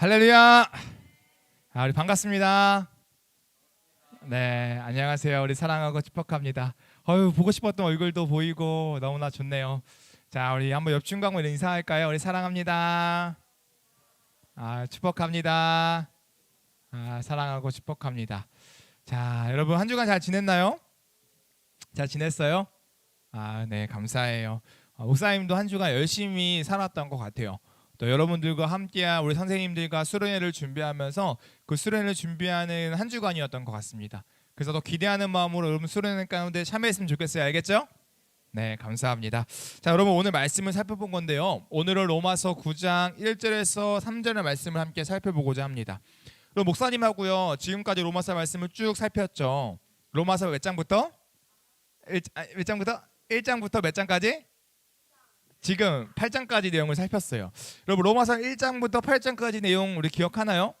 할렐루야. 아, 우리 반갑습니다. 네, 안녕하세요. 우리 사랑하고 축복합니다. 어유 보고 싶었던 얼굴도 보이고 너무나 좋네요. 자, 우리 한번 옆 중간으로 인사할까요? 우리 사랑합니다. 아, 축복합니다. 아, 사랑하고 축복합니다. 자, 여러분 한 주간 잘 지냈나요? 잘 지냈어요? 아, 네, 감사해요. 어, 목사님도 한 주간 열심히 살았던 것 같아요. 또 여러분들과 함께한 우리 선생님들과 수련회를 준비하면서 그 수련회를 준비하는 한 주간이었던 것 같습니다. 그래서 더 기대하는 마음으로 여러분 수련회 가운데 참여했으면 좋겠어요. 알겠죠? 네, 감사합니다. 자, 여러분 오늘 말씀을 살펴본 건데요. 오늘은 로마서 9장 1절에서 3절의 말씀을 함께 살펴보고자 합니다. 그럼 목사님하고요. 지금까지 로마서 말씀을 쭉 살폈죠. 로마서 몇 장부터? 1, 아, 몇 장부터? 1장부터 몇 장까지? 지금 8장까지 내용을 살폈어요. 여러분 로마서 1장부터 8장까지 내용 우리 기억하나요?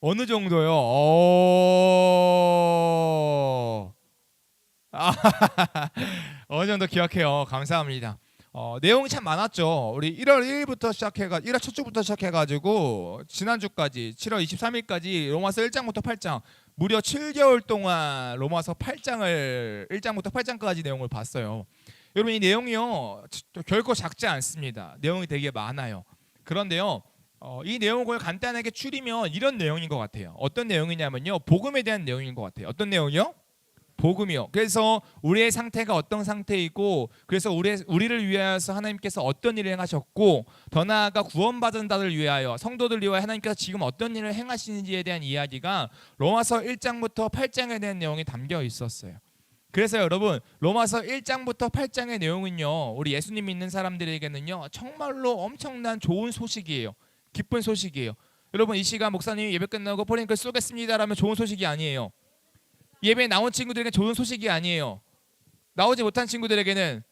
어느 정도요? 어... 아, 어느 정도 기억해요. 감사합니다. 어, 내용이 참 많았죠. 우리 1월 1일부터 시작해가 1월 첫 주부터 시작해가지고 지난주까지 7월 23일까지 로마서 1장부터 8장 무려 7개월 동안 로마서 8장을 1장부터 8장까지 내용을 봤어요. 여러분 이 내용이요 결코 작지 않습니다. 내용이 되게 많아요. 그런데요 어, 이 내용을 간단하게 추리면 이런 내용인 것 같아요. 어떤 내용이냐면요 복음에 대한 내용인 것 같아요. 어떤 내용이요? 복음이요. 그래서 우리의 상태가 어떤 상태이고, 그래서 우리 우리를 위하여서 하나님께서 어떤 일을 행하셨고, 더 나아가 구원받은 자들 위하여 성도들 위하여 하나님께서 지금 어떤 일을 행하시는지에 대한 이야기가 로마서 1장부터 8장에 대한 내용이 담겨 있었어요. 그래서 여러분 로마서 1장부터 8장의 내용은요 우리 예수님 믿는 사람들에게는요 정말로 엄청난 좋은 소식이에요. 기쁜 소식이에요. 여러분 이 시간 목사님이 예배 끝나고 포링클 쏘겠습니다라면 좋은 소식이 아니에요. 예배에 나온 친구들에게 좋은 소식이 아니에요. 나오지 못한 친구들에게는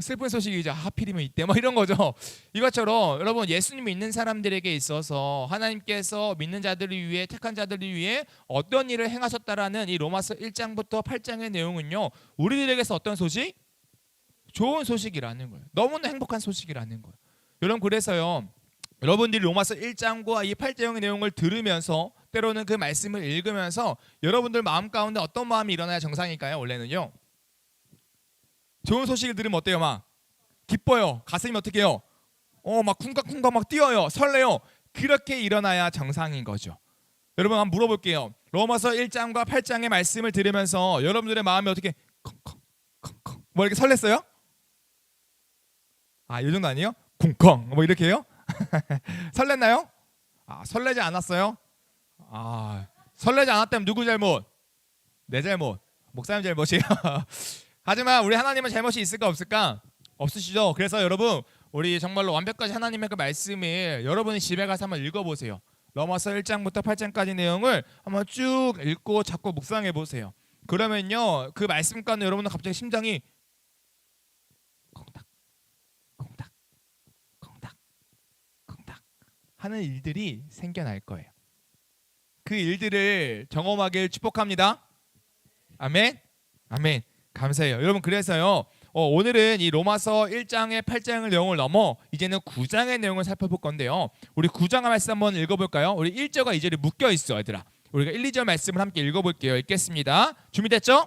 슬픈 소식이죠 하필이면 이때 뭐 이런 거죠. 이것처럼 여러분 예수님 믿는 사람들에게 있어서 하나님께서 믿는 자들을 위해 택한 자들을 위해 어떤 일을 행하셨다라는 이 로마서 1장부터 8장의 내용은요 우리들에게서 어떤 소식? 좋은 소식이라는 거예요. 너무나 행복한 소식이라는 거예요. 여러분 그래서요 여러분들이 로마서 1장과 이 8장의 내용을 들으면서 때로는 그 말씀을 읽으면서 여러분들 마음 가운데 어떤 마음이 일어나야 정상일까요? 원래는요 좋은 소식을 들으면 어때요? 막 기뻐요. 가슴이 어떻게 해요? 어, 막 쿵깍쿵깍 막 뛰어요. 설레요. 그렇게 일어나야 정상인 거죠. 여러분 한번 물어볼게요. 로마서 1장과 8장의 말씀을 들으면서 여러분들의 마음이 어떻게 쿵쿵쿵쿵 뭐 이렇게 설렜어요? 아, 이 정도 아니에요? 쿵쿵 뭐 이렇게 해요? 설렜나요? 아, 설레지 않았어요? 아, 설레지 않았다면 누구 잘못? 내 잘못. 목사님 잘못이에요. 하지만 우리 하나님은 잘못이 있을까 없을까? 없으시죠. 그래서 여러분 우리 정말로 완벽까지 하나님의 그 말씀을 여러분이 집에 가서 한번 읽어보세요. 로마서 1장부터 8장까지 내용을 한번 쭉 읽고 자꾸 묵상해 보세요. 그러면요 그 말씀 가운데 여러분은 갑자기 심장이 콩닥 콩닥 콩닥 콩닥 하는 일들이 생겨날 거예요. 그 일들을 경험하길 축복합니다. 아멘. 아멘. 감사해요. 여러분 그래서요. 어, 오늘은 이 로마서 1장의 8장의 내용을 넘어 이제는 9장의 내용을 살펴볼 건데요. 우리 9장 말씀 한번 읽어볼까요? 우리 1절과 2절이 묶여 있어, 얘들아. 우리가 1, 2절 말씀을 함께 읽어볼게요. 읽겠습니다. 준비됐죠?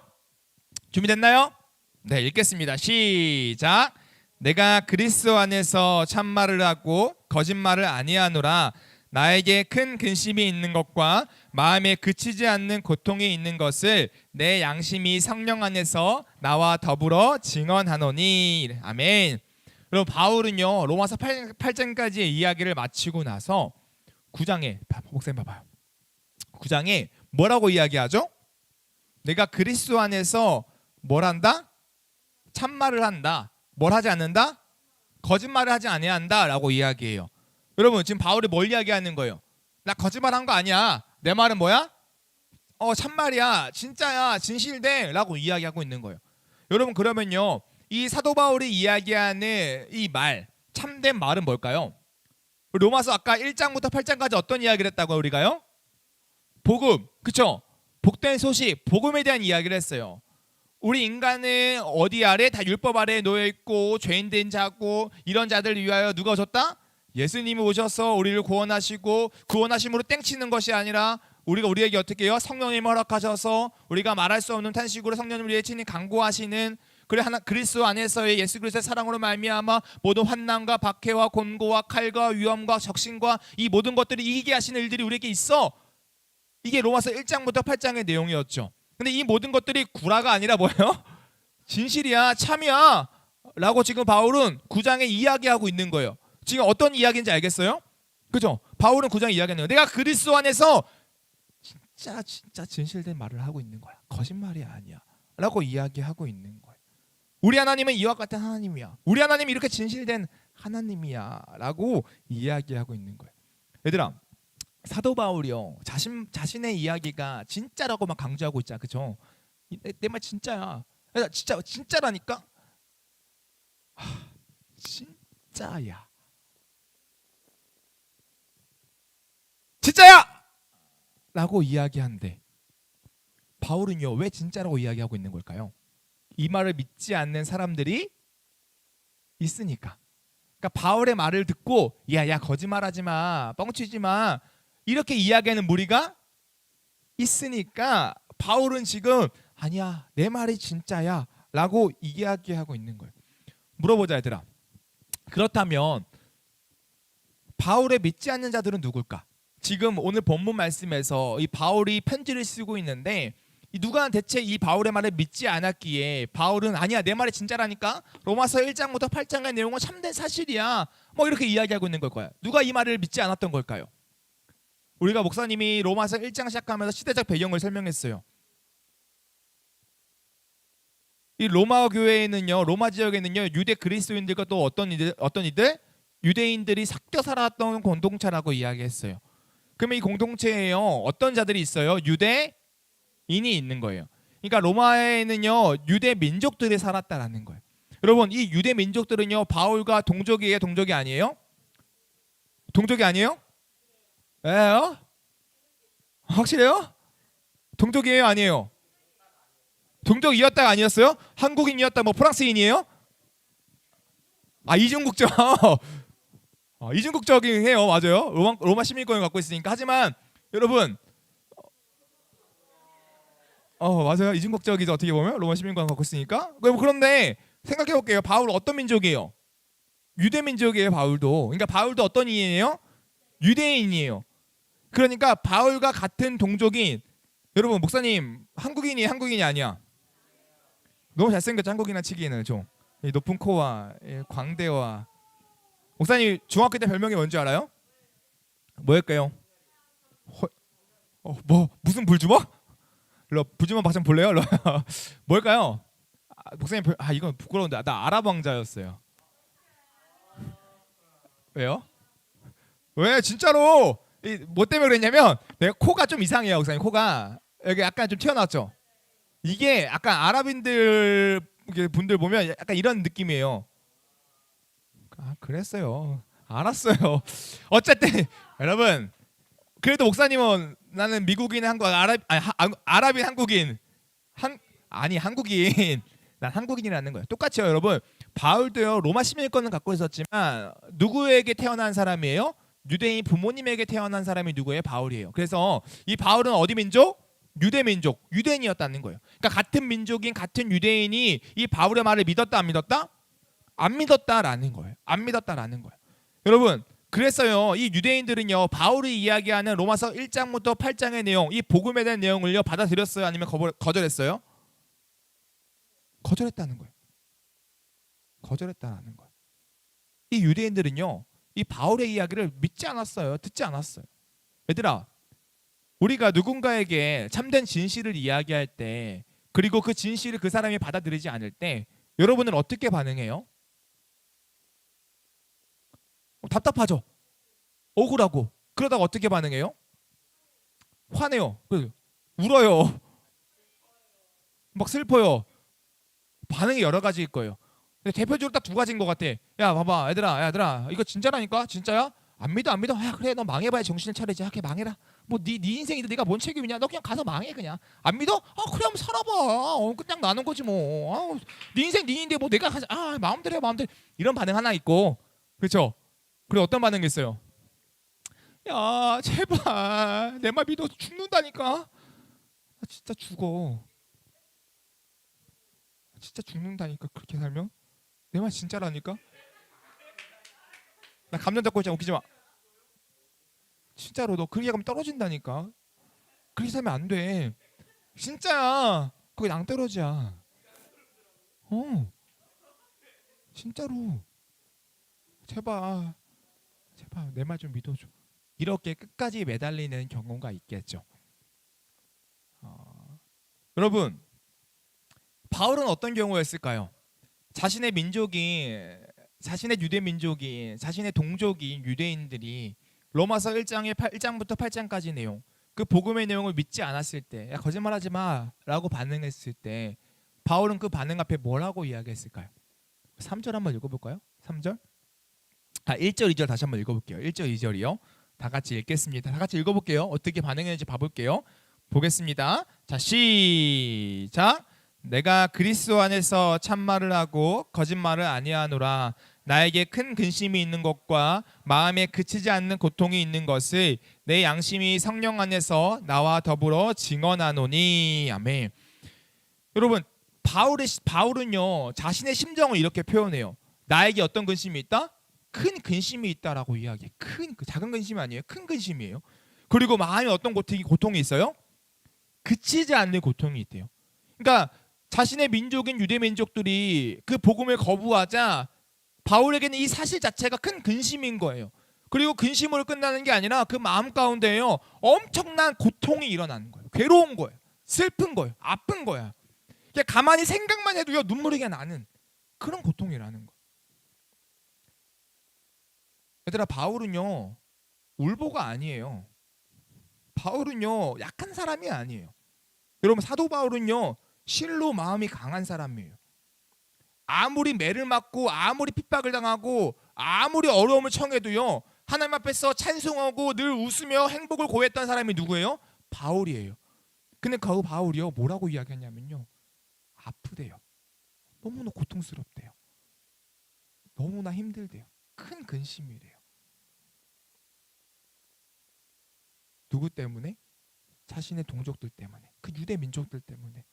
준비됐나요? 네, 읽겠습니다. 시작. 내가 그리스도 안에서 참말을 하고 거짓말을 아니하노라. 나에게 큰 근심이 있는 것과 마음에 그치지 않는 고통이 있는 것을 내 양심이 성령 안에서 나와 더불어 증언하노니 아멘. 그리고 바울은요 로마서 8장, 까지의 이야기를 마치고 나서 9장에 목사님 봐봐요. 9장에 뭐라고 이야기하죠? 내가 그리스도 안에서 뭘 한다? 참말을 한다. 뭘 하지 않는다? 거짓말을 하지 아니한다라고 이야기해요. 여러분 지금 바울이 뭘 이야기하는 거예요? 나 거짓말한 거 아니야. 내 말은 뭐야? 어 참말이야. 진짜야. 진실돼라고 이야기하고 있는 거예요. 여러분 그러면요. 이 사도 바울이 이야기하는 이 말, 참된 말은 뭘까요? 로마서 아까 1장부터 8장까지 어떤 이야기를 했다고 우리가요? 복음. 그쵸 복된 소식, 복음에 대한 이야기를 했어요. 우리 인간은 어디 아래 다 율법 아래 놓여 있고 죄인 된 자고 이런 자들 위하여 누가 줬다? 예수님이 오셔서 우리를 구원하시고 구원하심으로 땡치는 것이 아니라 우리가 우리에게 어떻게 해요? 성령님을 허락하셔서 우리가 말할 수 없는 탄식으로 성령님 우리의 친히 강구하시는 그래 하나 그리스도 안에서의 예수 그리스도의 사랑으로 말미암아 모든 환난과 박해와 곤고와 칼과 위험과 적신과 이 모든 것들을 이기게 하시는 일들이 우리에게 있어. 이게 로마서 1장부터 8장의 내용이었죠. 근데 이 모든 것들이 구라가 아니라 뭐예요? 진실이야, 참이야. 라고 지금 바울은 9장에 이야기하고 있는 거예요. 지금 어떤 이야기인지 알겠어요? 그죠? 바울은 9장에 이야기하는 거예요. 내가 그리스도 안에서 진짜 진짜 진실된 말을 하고 있는 거야. 거짓말이 아니야. 라고 이야기하고 있는 거예요. 우리 하나님은 이와 같은 하나님이야. 우리 하나님이 이렇게 진실된 하나님이야. 라고 이야기하고 있는 거예요. 얘들아, 사도 바울이요. 자신 자신의 이야기가 진짜라고 막 강조하고 있잖아. 그죠? 내말 진짜야. 진짜 진짜라니까? 하, 진짜야. 진짜야! 라고 이야기한데 바울은요 왜 진짜라고 이야기하고 있는 걸까요? 이 말을 믿지 않는 사람들이 있으니까. 그러니까 바울의 말을 듣고 야야 거짓말하지 마, 뻥치지 마 이렇게 이야기하는 무리가 있으니까 바울은 지금 아니야 내 말이 진짜야라고 이야기하고 있는 거예요. 물어보자 얘들아. 그렇다면 바울의 믿지 않는 자들은 누굴까? 지금 오늘 본문 말씀에서 이 바울이 편지를 쓰고 있는데 이 누가 대체 이 바울의 말을 믿지 않았기에 바울은 아니야 내 말이 진짜라니까? 로마서 1장부터 8장의 내용은 참된 사실이야. 뭐 이렇게 이야기하고 있는 걸 거야 누가 이 말을 믿지 않았던 걸까요? 우리가 목사님이 로마서 1장 시작하면서 시대적 배경을 설명했어요. 이 로마 교회에는요 로마 지역에는요 유대 그리스도인들과 또 어떤 이들 어떤 이들? 유대인들이 섞여 살았던 공동체라고 이야기했어요 그러면 이 공동체에요 어떤 자들이 있어요? 유대인이 있는 거예요. 그러니까 로마에는요 유대 민족들이 살았다라는 거예요. 여러분 이 유대 민족들은요 바울과 동족이에요, 동족이 아니에요? 동족이 아니에요? 예요? 확실해요? 동족이에요, 아니에요? 동족이었다 아니었어요? 한국인이었다 뭐 프랑스인이에요? 아 이중국적 어, 이중국적인 해요, 맞아요. 로마, 로마 시민권을 갖고 있으니까. 하지만 여러분, 어 맞아요, 이중국적이죠. 어떻게 보면 로마 시민권 갖고 있으니까. 그럼 그런데 생각해 볼게요. 바울 어떤 민족이에요? 유대 민족이에요, 바울도. 그러니까 바울도 어떤 이인이에요? 유대인이에요. 그러니까 바울과 같은 동족인 여러분 목사님 한국인이 한국인이 아니야. 너무 잘생겼죠 한국인한 치기에는 좀이 높은 코와 이 광대와 목사님 중학교 때 별명이 뭔지 알아요? 뭐였까요? 호... 어, 뭐 무슨 불주먹? 일로 불주먹 박좀 볼래요? 일로. 뭘까요? 아, 목사님 별... 아 이건 부끄러운데 나 아랍 왕자였어요. 왜요? 왜 진짜로? 이, 뭐 때문에 그랬냐면 내가 코가 좀 이상해요, 목사님 코가 여기 약간 좀 튀어나왔죠. 이게 약간 아랍인들 분들 보면 약간 이런 느낌이에요. 아 그랬어요. 알았어요. 어쨌든 여러분 그래도 목사님은 나는 미국인 한국 아랍 아니 하, 아랍인 한국인 한 아니 한국인 난 한국인이라는 거예요. 똑같이요, 여러분. 바울도요 로마 시민권을 갖고 있었지만 누구에게 태어난 사람이에요? 유대인 부모님에게 태어난 사람이 누구예요? 바울이에요. 그래서 이 바울은 어디 민족? 유대 민족, 유대인이었다는 거예요. 그러니까 같은 민족인 같은 유대인이 이 바울의 말을 믿었다 안 믿었다? 안 믿었다라는 거예요. 안 믿었다라는 거예요. 여러분, 그랬어요. 이 유대인들은요. 바울이 이야기하는 로마서 1장부터 8장의 내용, 이 복음에 대한 내용을요. 받아들였어요? 아니면 거절했어요? 거절했다는 거예요. 거절했다는 거예요. 이 유대인들은요. 이 바울의 이야기를 믿지 않았어요. 듣지 않았어요. 얘들아, 우리가 누군가에게 참된 진실을 이야기할 때 그리고 그 진실을 그 사람이 받아들이지 않을 때 여러분은 어떻게 반응해요? 답답하죠. 억울하고 그러다가 어떻게 반응해요? 화내요. 그 울어요. 막 슬퍼요. 반응이 여러 가지일 거예요. 근데 대표적으로 딱 두 가지인 것 같아. 야 봐봐 얘들아 얘들아 이거 진짜라니까 진짜야? 안 믿어 안 믿어. 야 그래 너 망해봐야 정신을 차리지. 야, 그래 망해라. 뭐네 네 인생인데 네가 뭔 책임이냐? 너 그냥 가서 망해 그냥. 안 믿어? 아 그래 한번 살아봐. 어, 그냥 나는 거지 뭐. 아, 네 인생 네 인데 뭐 내가 가서 아 마음대로 해 마음대로 이런 반응 하나 있고 그렇죠? 그리고 어떤 반응했어요? 야 제발 내 말 믿어 죽는다니까. 나 진짜 죽어. 진짜 죽는다니까 그렇게 살면 내 말 진짜라니까. 나 감정 잡고 있잖아 웃기지 마. 진짜로 너 그렇게 가면 떨어진다니까. 그렇게 살면 안 돼. 진짜야. 거기 낭떠러지야. 어. 진짜로. 제발. 제발 내말 좀 믿어줘. 이렇게 끝까지 매달리는 경우가 있겠죠. 어, 여러분, 바울은 어떤 경우였을까요? 자신의 민족이 자신의 유대 민족이 자신의 동족인 유대인들이 로마서 1장의 8, 1장부터 8장까지 내용 그 복음의 내용을 믿지 않았을 때 야, 거짓말하지 마라고 반응했을 때 바울은 그 반응 앞에 뭐라고 이야기했을까요? 3절 한번 읽어볼까요? 3절 아 1절 2절 다시 한번 읽어볼게요. 1절 2절이요. 다 같이 읽겠습니다. 다 같이 읽어볼게요. 어떻게 반응했는지 봐볼게요. 보겠습니다. 자 시작. 내가 그리스도 안에서 참말을 하고 거짓말을 아니하노라. 나에게 큰 근심이 있는 것과 마음에 그치지 않는 고통이 있는 것을 내 양심이 성령 안에서 나와 더불어 증언하노니. 아멘. 여러분 바울의 바울은요 자신의 심정을 이렇게 표현해요. 나에게 어떤 근심이 있다? 큰 근심이 있다라고 이야기해. 큰그 작은 근심이 아니에요. 큰 근심이에요. 그리고 마음에 어떤 고통이 고통이 있어요? 그치지 않는 고통이 있대요. 그러니까 자신의 민족인 유대 민족들이 그 복음을 거부하자 바울에게는 이 사실 자체가 큰 근심인 거예요. 그리고 근심으로 끝나는 게 아니라 그 마음 가운데요 엄청난 고통이 일어나는 거예요. 괴로운 거예요. 슬픈 거예요. 아픈 거야. 가만히 생각만 해도요 눈물이 나는 그런 고통이라는 거. 얘들아 바울은요 울보가 아니에요. 바울은요 약한 사람이 아니에요. 여러분 사도 바울은요 실로 마음이 강한 사람이에요. 아무리 매를 맞고 아무리 핍박을 당하고 아무리 어려움을 청해도요 하나님 앞에서 찬송하고 늘 웃으며 행복을 고했던 사람이 누구예요? 바울이에요. 근데 그 바울이요 뭐라고 이야기하냐면요 아프대요. 너무나 고통스럽대요. 너무나 힘들대요. 큰 근심이래요. 누구 때문에? 자신의 동족들 때문에. 그 유대 민족들 때문에.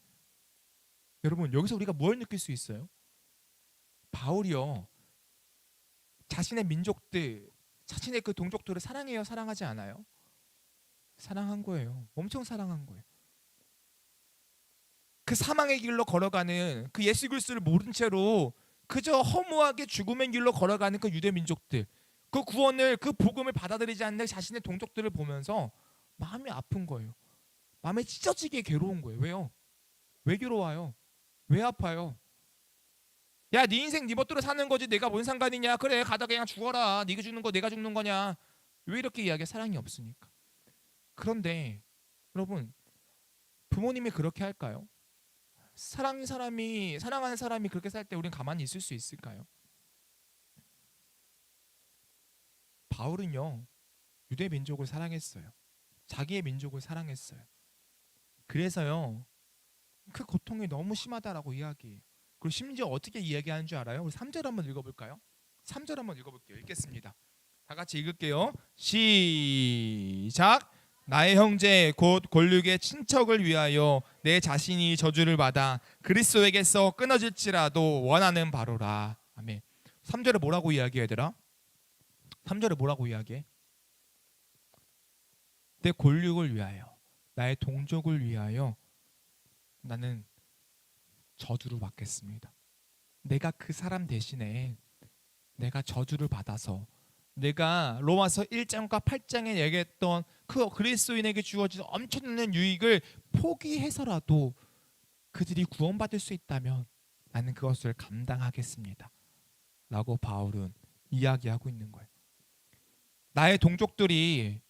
여러분 여기서 우리가 뭘 느낄 수 있어요? 바울이요 자신의 민족들 자신의 그 동족들을 사랑해요 사랑하지 않아요? 사랑한 거예요 엄청 사랑한 거예요 그 사망의 길로 걸어가는 그 예수 그리스도를 모른 채로 그저 허무하게 죽음의 길로 걸어가는 그 유대 민족들 그 구원을 그 복음을 받아들이지 않는 자신의 동족들을 보면서 마음이 아픈 거예요 마음이 찢어지게 괴로운 거예요 왜요? 왜 괴로워요? 왜 아파요? 야, 네 인생 네 멋대로 사는 거지. 내가 뭔 상관이냐? 그래, 가다 그냥 죽어라. 네가 죽는 거 내가 죽는 거냐? 왜 이렇게 이야기해? 사랑이 없으니까. 그런데 여러분, 부모님이 그렇게 할까요? 사랑하는 사람이 사랑하는 사람이 그렇게 살 때 우리는 가만히 있을 수 있을까요? 바울은요. 유대 민족을 사랑했어요. 자기의 민족을 사랑했어요. 그래서요. 그 고통이 너무 심하다라고 이야기해요. 그리고 심지어 어떻게 이야기하는 줄 알아요? 우리 3절 한번 읽어볼까요? 3절 한번 읽어볼게요. 읽겠습니다. 다 같이 읽을게요. 시작. 나의 형제 곧 골육의 친척을 위하여 내 자신이 저주를 받아 그리스도에게서 끊어질지라도 원하는 바로라. 아멘. 3절에 뭐라고 이야기해야 되라? 3절에 뭐라고 이야기해? 내 골육을 위하여 나의 동족을 위하여 나는 저주를 받겠습니다. 내가 그 사람 대신에 내가 저주를 받아서 내가 로마서 1장과 8장에 얘기했던 그 그리스도인에게 주어진 엄청난 유익을 포기해서라도 그들이 구원받을 수 있다면 나는 그것을 감당하겠습니다. 라고 바울은 이야기하고 있는 거예요. 나의 동족들이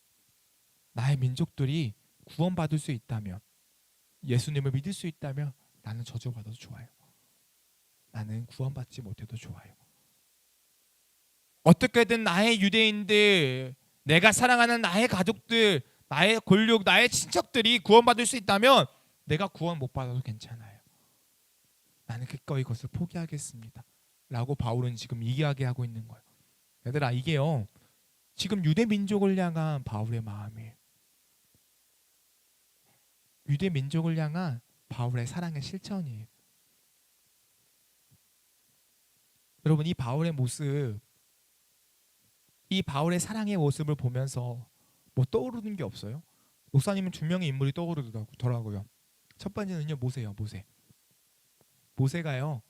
나의 민족들이 구원받을 수 있다면 예수님을 믿을 수 있다면 나는 저주받아도 좋아요. 나는 구원받지 못해도 좋아요. 어떻게든 나의 유대인들, 내가 사랑하는 나의 가족들, 나의 권력, 나의 친척들이 구원받을 수 있다면 내가 구원 못 받아도 괜찮아요. 나는 기꺼이 그것을 포기하겠습니다. 라고 바울은 지금 이야기하고 있는 거예요. 얘들아 이게요 지금 유대 민족을 향한 바울의 마음이에요. 유대 민족을 향한 바울의 사랑의 실천이에요. 여러분 이 바울의 모습, 이 바울의 사랑의 모습을 보면서 뭐 떠오르는 게 없어요? 목사님은 두 명의 인물이 떠오르더라고요. 첫 번째는요 모세요, 모세. 모세가요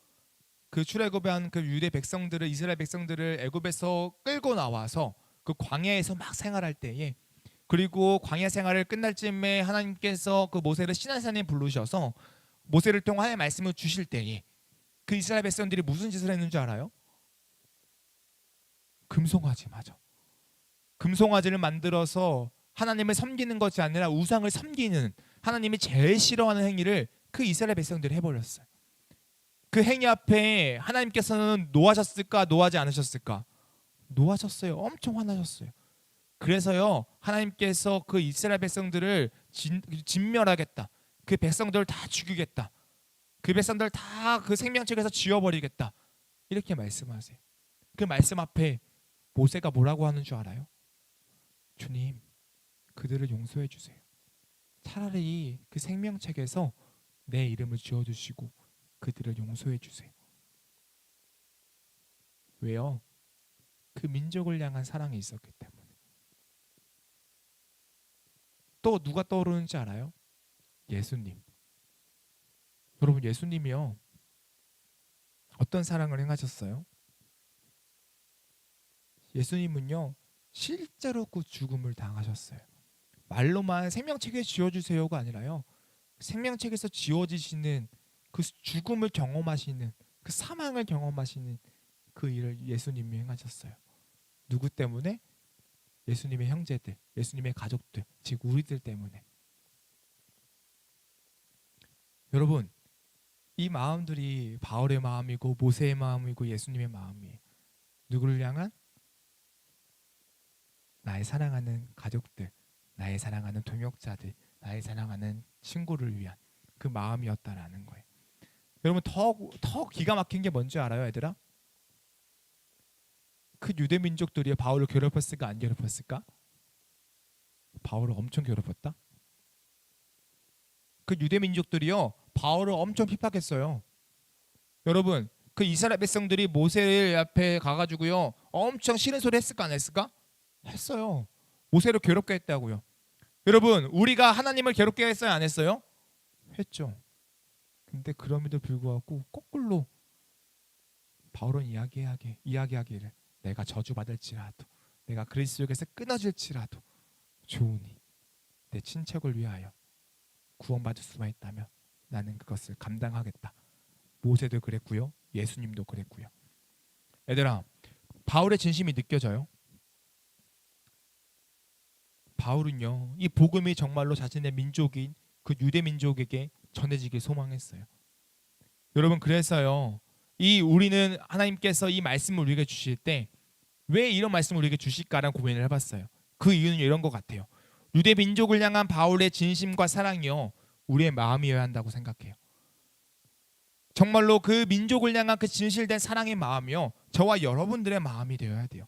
그 출애굽한 그 유대 백성들을 이스라엘 백성들을 애굽에서 끌고 나와서 그 광야에서 막 생활할 때에 그리고 광야 생활을 끝날 쯤에 하나님께서 그 모세를 시나산에 부르셔서 모세를 통해 하나님의 말씀을 주실 때에 그 이스라엘 백성들이 무슨 짓을 했는 줄 알아요? 금송아지 맞아. 금송아지를 만들어서 하나님을 섬기는 것이 아니라 우상을 섬기는 하나님이 제일 싫어하는 행위를 그 이스라엘 백성들이 해버렸어요. 그 행위 앞에 하나님께서는 노하셨을까 노하지 않으셨을까? 노하셨어요. 엄청 화나셨어요. 그래서요 하나님께서 그 이스라엘 백성들을 진, 진멸하겠다. 그 백성들을 다 죽이겠다. 그 백성들 다 그 생명책에서 지워버리겠다. 이렇게 말씀하세요. 그 말씀 앞에 모세가 뭐라고 하는 줄 알아요? 주님, 그들을 용서해 주세요. 차라리 그 생명책에서 내 이름을 지워 주시고 그들을 용서해 주세요. 왜요? 그 민족을 향한 사랑이 있었기 때문에. 또 누가 떠오르는지 알아요? 예수님. 여러분 예수님이요. 어떤 사랑을 행하셨어요? 예수님은요. 실제로 그 죽음을 당하셨어요. 말로만 생명책에 지워주세요가 아니라요. 생명책에서 지워지시는 그 죽음을 경험하시는 그 사망을 경험하시는 그 일을 예수님이 행하셨어요. 누구 때문에? 예수님의 형제들, 예수님의 가족들, 즉 우리들 때문에. 여러분, 이 마음들이 바울의 마음이고 모세의 마음이고 예수님의 마음이에요. 누구를 향한? 나의 사랑하는 가족들, 나의 사랑하는 동역자들, 나의 사랑하는 친구를 위한 그 마음이었다라는 거예요. 여러분 더, 더 기가 막힌 게 뭔지 알아요, 얘들아? 그 유대 민족들이 바울을 괴롭혔을까 안 괴롭혔을까? 바울을 엄청 괴롭혔다. 그 유대 민족들이요 바울을 엄청 핍박했어요. 여러분 그 이스라엘 백성들이 모세 앞에 가가지고요 엄청 싫은 소리 했을까 안 했을까? 했어요. 모세를 괴롭게 했다고요. 여러분 우리가 하나님을 괴롭게 했어요 안 했어요? 했죠. 근데 그럼에도 불구하고 거꾸로 바울은 이야기하게 이야기하기를 내가 저주받을지라도 내가 그리스도에게서 끊어질지라도 좋으니 내 친척을 위하여 구원받을 수만 있다면 나는 그것을 감당하겠다. 모세도 그랬고요. 예수님도 그랬고요. 얘들아, 바울의 진심이 느껴져요. 바울은요, 이 복음이 정말로 자신의 민족인 그 유대 민족에게 전해지길 소망했어요. 여러분 그래서요. 이 우리는 하나님께서 이 말씀을 우리에게 주실 때 왜 이런 말씀을 우리에게 주실까라는 고민을 해봤어요. 그 이유는 이런 것 같아요. 유대 민족을 향한 바울의 진심과 사랑이요 우리의 마음이어야 한다고 생각해요. 정말로 그 민족을 향한 그 진실된 사랑의 마음이요 저와 여러분들의 마음이 되어야 돼요.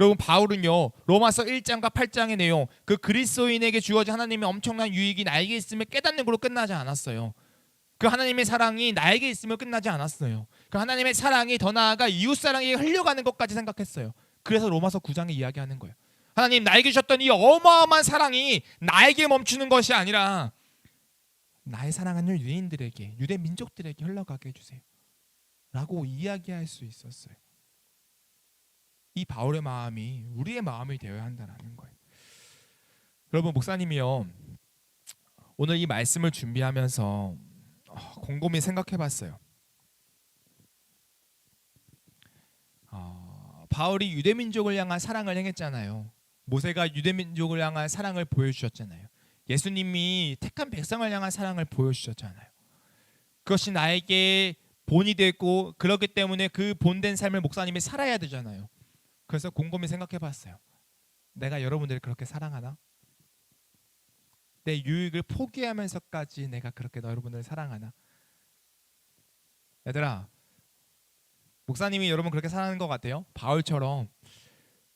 여러분 바울은요 로마서 1장과 8장의 내용 그 그리스도인에게 주어진 하나님의 엄청난 유익이 나에게 있음을 깨닫는 걸로 끝나지 않았어요. 그 하나님의 사랑이 나에게 있으면 끝나지 않았어요. 그 하나님의 사랑이 더 나아가 이웃 사랑에 흘려가는 것까지 생각했어요. 그래서 로마서 9장에 이야기하는 거예요. 하나님 나에게 주셨던 이 어마어마한 사랑이 나에게 멈추는 것이 아니라 나의 사랑하는 유대인들에게 유대 민족들에게 흘러가게 해주세요. 라고 이야기할 수 있었어요. 이 바울의 마음이 우리의 마음이 되어야 한다는 거예요. 여러분 목사님이요 오늘 이 말씀을 준비하면서 어, 곰곰이 생각해봤어요. 바울이 유대 민족을 향한 사랑을 행했잖아요. 모세가 유대 민족을 향한 사랑을 보여주셨잖아요. 예수님이 택한 백성을 향한 사랑을 보여주셨잖아요. 그것이 나에게 본이 됐고 그렇기 때문에 그 본된 삶을 목사님이 살아야 되잖아요. 그래서 곰곰이 생각해 봤어요. 내가 여러분들을 그렇게 사랑하나? 내 유익을 포기하면서까지 내가 그렇게 여러분을 사랑하나? 얘들아, 목사님이 여러분 그렇게 사랑하는 것 같아요. 바울처럼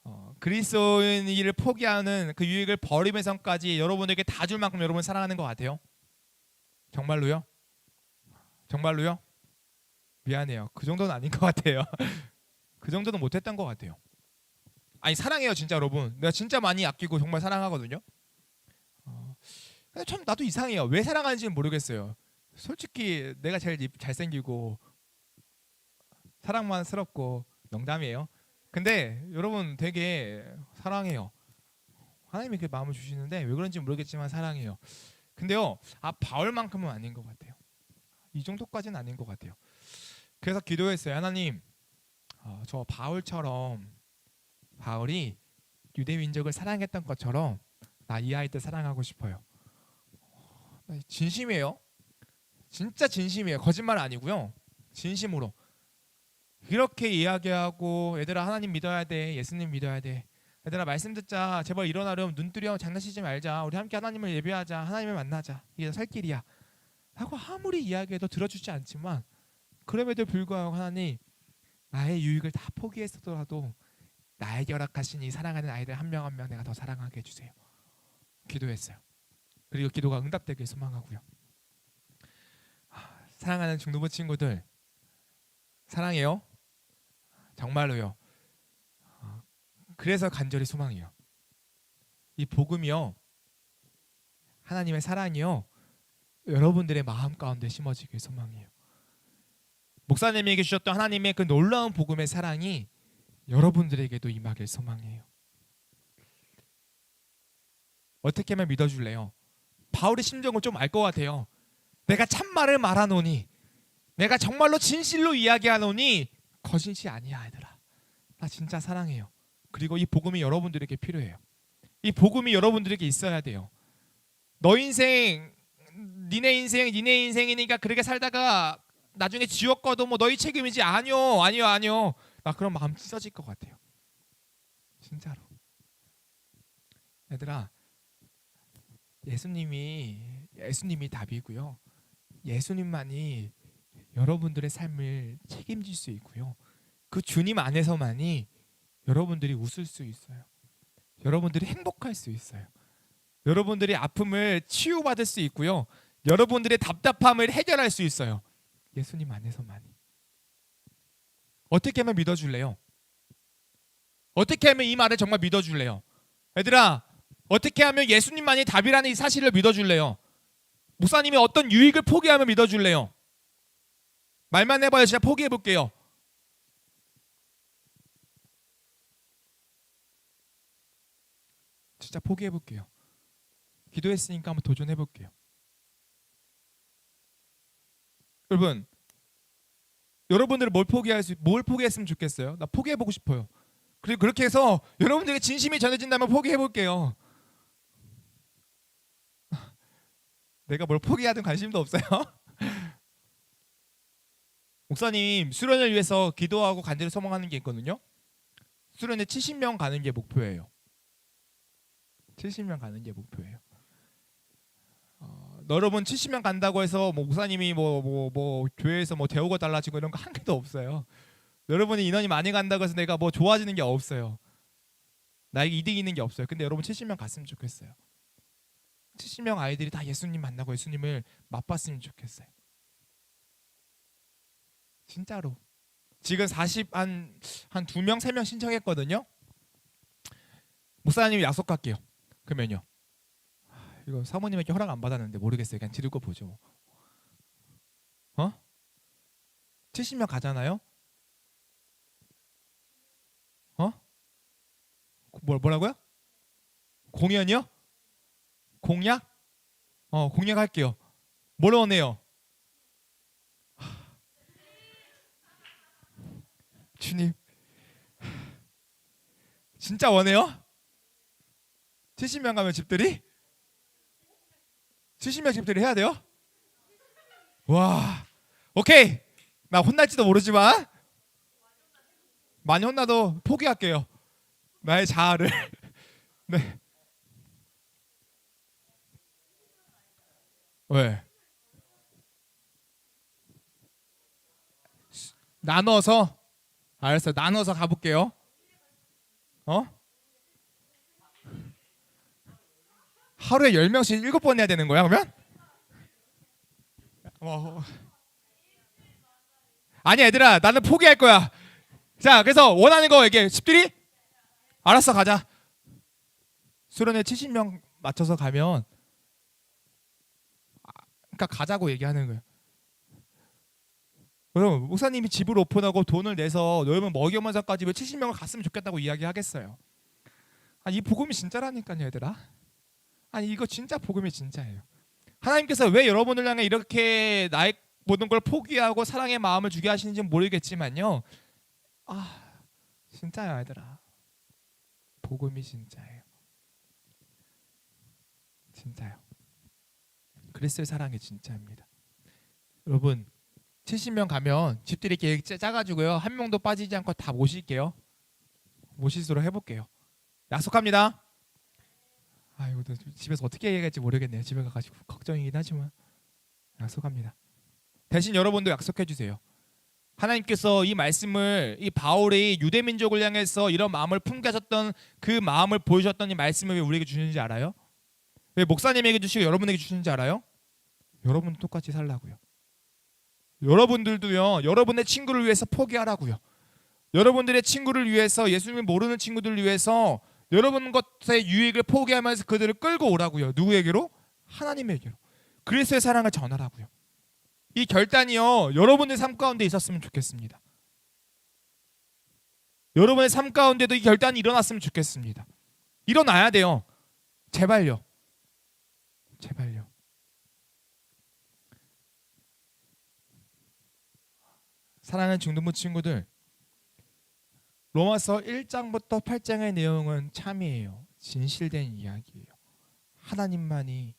어, 그리스도인이를 포기하는 그 유익을 버리면서까지 여러분에게 다 줄 만큼 여러분 사랑하는 것 같아요. 정말로요? 정말로요? 미안해요. 그 정도는 아닌 것 같아요. 그 정도는 못했던 것 같아요. 아니 사랑해요 진짜 여러분. 내가 진짜 많이 아끼고 정말 사랑하거든요. 어, 근데 참 나도 이상해요. 왜 사랑하는지는 모르겠어요. 솔직히 내가 제일 입- 잘생기고 사랑만스럽고 농담이에요. 근데 여러분 되게 사랑해요. 하나님이 그 마음을 주시는데 왜 그런지 모르겠지만 사랑해요. 근데요, 아 바울만큼은 아닌 것 같아요. 이 정도까지는 아닌 것 같아요. 그래서 기도했어요. 하나님, 어, 저 바울처럼 바울이 유대 민족을 사랑했던 것처럼 나 이 아이 들 사랑하고 싶어요. 나 진심이에요. 진짜 진심이에요. 거짓말 아니고요. 진심으로. 이렇게 이야기하고 얘들아 하나님 믿어야 돼. 예수님 믿어야 돼. 얘들아 말씀 듣자. 제발 일어나렴. 눈 뜨렴. 장난치지 말자. 우리 함께 하나님을 예배하자. 하나님을 만나자. 이게 살 길이야. 하고 아무리 이야기해도 들어주지 않지만 그럼에도 불구하고 하나님 나의 유익을 다 포기했어도 나에게 허락하신 이 사랑하는 아이들 한명 한 명 내가 더 사랑하게 해주세요. 기도했어요. 그리고 기도가 응답되길 소망하고요. 하, 사랑하는 중도부 친구들 사랑해요. 정말로요. 어, 그래서 간절히 소망해요. 이 복음이요. 하나님의 사랑이요. 여러분들의 마음 가운데 심어지길 소망해요. 목사님에게 주셨던 하나님의 그 놀라운 복음의 사랑이 여러분들에게도 임하길 소망해요. 어떻게 하면 믿어줄래요? 바울의 심정을 좀 알 것 같아요. 내가 참말을 말하노니, 내가 정말로 진실로 이야기하노니 거짓이 아니야, 얘들아. 나 진짜 사랑해요. 그리고 이 복음이 여러분들에게 필요해요. 이 복음이 여러분들에게 있어야 돼요. 너 인생, 니네 인생, 니네 인생이니까 그렇게 살다가 나중에 지옥 가도 뭐 너희 책임이지 아니요, 아니요, 아니요. 나 그런 마음 찢어질 것 같아요. 진짜로. 얘들아, 예수님이 예수님이 답이고요. 예수님만이 여러분들의 삶을 책임질 수 있고요. 그 주님 안에서만이 여러분들이 웃을 수 있어요. 여러분들이 행복할 수 있어요. 여러분들이 아픔을 치유받을 수 있고요. 여러분들의 답답함을 해결할 수 있어요. 예수님 안에서만이. 어떻게 하면 믿어줄래요? 어떻게 하면 이 말을 정말 믿어줄래요? 얘들아, 어떻게 하면 예수님만이 답이라는 이 사실을 믿어줄래요? 목사님이 어떤 유익을 포기하면 믿어줄래요? 말만 해봐요. 진짜 포기해 볼게요. 진짜 포기해 볼게요. 기도했으니까 한번 도전해 볼게요. 여러분, 여러분들은 뭘 포기할 수, 뭘 포기했으면 좋겠어요? 나 포기해 보고 싶어요. 그리고 그렇게 해서 여러분들에게 진심이 전해진다면 포기해 볼게요. 내가 뭘 포기하든 관심도 없어요. 목사님 수련을 위해서 기도하고 간절히 소망하는 게 있거든요. 수련에 70명 가는 게 목표예요. 70명 가는 게 목표예요. 어, 여러분 70명 간다고 해서 뭐 목사님이 뭐 뭐 뭐 교회에서 뭐 대우가 달라지고 이런 거 한 개도 없어요. 여러분이 인원이 많이 간다고 해서 내가 뭐 좋아지는 게 없어요. 나에게 이득이 있는 게 없어요. 근데 여러분 70명 갔으면 좋겠어요. 70명 아이들이 다 예수님 만나고 예수님을 맛봤으면 좋겠어요. 진짜로. 지금 40한 두 명, 세 명 신청했거든요. 목사님이 약속할게요. 그러면요. 하, 이거 사모님에게 허락 안 받았는데 모르겠어요. 그냥 드릴 거 보죠. 어? 70명 가잖아요. 어? 뭐 뭐라고요? 공연이요? 공약? 어 공약 할게요. 뭘 원해요? 주님 진짜 원해요? 70명 가면 집들이? 70명 집들이 해야 돼요? 와 오케이 나 혼날지도 모르지만 많이 혼나도 포기할게요 나의 자아를 네 왜? 나눠서 알았어 나눠서 가볼게요 어? 하루에 10명씩 7번 해야 되는 거야 그러면? 어. 아니 얘들아 나는 포기할 거야 자 그래서 원하는 거 얘기해 10들이? 알았어 가자 수련회 70명 맞춰서 가면 아, 그러니까 가자고 얘기하는 거예요 그럼 목사님이 집을 오픈하고 돈을 내서 여러분 먹여면서까지 왜 70명을 갔으면 좋겠다고 이야기하겠어요? 아, 이 복음이 진짜라니까요 얘들아. 아니 이거 진짜 복음이 진짜예요. 하나님께서 왜 여러분을 향해 이렇게 나의 모든 걸 포기하고 사랑의 마음을 주게 하시는지 모르겠지만요. 아 진짜요 얘들아. 복음이 진짜예요. 진짜요. 그리스도의 사랑이 진짜입니다. 여러분 70명 가면 집들이 계획 짜- 짜가지고요. 한 명도 빠지지 않고 다 모실게요. 모실 수로 해볼게요. 약속합니다. 아이고 나 집에서 어떻게 얘기할지 모르겠네요. 집에 가가지고 걱정이긴 하지만 약속합니다. 대신 여러분도 약속해 주세요. 하나님께서 이 말씀을 이 바울이 유대 민족을 향해서 이런 마음을 품게 하셨던 그 마음을 보여주셨던 이 말씀을 왜 우리에게 주시는지 알아요? 왜 목사님에게 주시고 여러분에게 주시는지 알아요? 여러분 똑같이 살라고요. 여러분들도요. 여러분의 친구를 위해서 포기하라고요. 여러분들의 친구를 위해서 예수님을 모르는 친구들을 위해서 여러분 것의 유익을 포기하면서 그들을 끌고 오라고요. 누구에게로? 하나님에게로. 그리스도의 사랑을 전하라고요. 이 결단이요. 여러분의 삶 가운데 있었으면 좋겠습니다. 여러분의 삶 가운데도 이 결단이 일어났으면 좋겠습니다. 일어나야 돼요. 제발요. 제발요. 사랑하는 중등부 친구들 로마서 1장부터 8장의 내용은 참이에요. 진실된 이야기예요. 하나님만이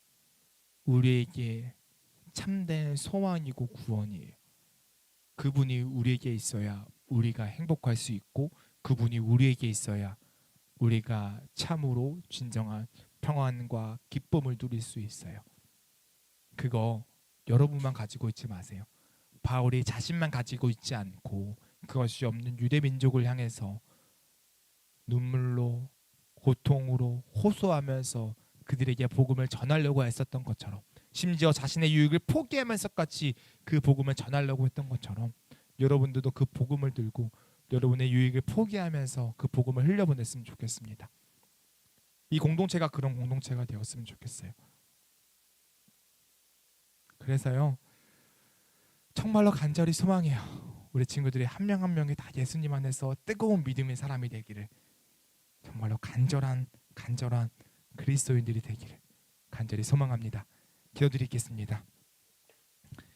우리에게 참된 소망이고 구원이에요. 그분이 우리에게 있어야 우리가 행복할 수 있고 그분이 우리에게 있어야 우리가 참으로 진정한 평안과 기쁨을 누릴 수 있어요. 그거 여러분만 가지고 있지 마세요. 바울이 자신만 가지고 있지 않고 그것이 없는 유대 민족을 향해서 눈물로 고통으로 호소하면서 그들에게 복음을 전하려고 했었던 것처럼 심지어 자신의 유익을 포기하면서까지 그 복음을 전하려고 했던 것처럼 여러분들도 그 복음을 들고 여러분의 유익을 포기하면서 그 복음을 흘려보냈으면 좋겠습니다. 이 공동체가 그런 공동체가 되었으면 좋겠어요. 그래서요. 정말로 간절히 소망해요. 우리 친구들이 한 명 한 명이 다 예수님 안에서 뜨거운 믿음의 사람이 되기를 정말로 간절한 간절한 그리스도인들이 되기를 간절히 소망합니다. 기도드리겠습니다.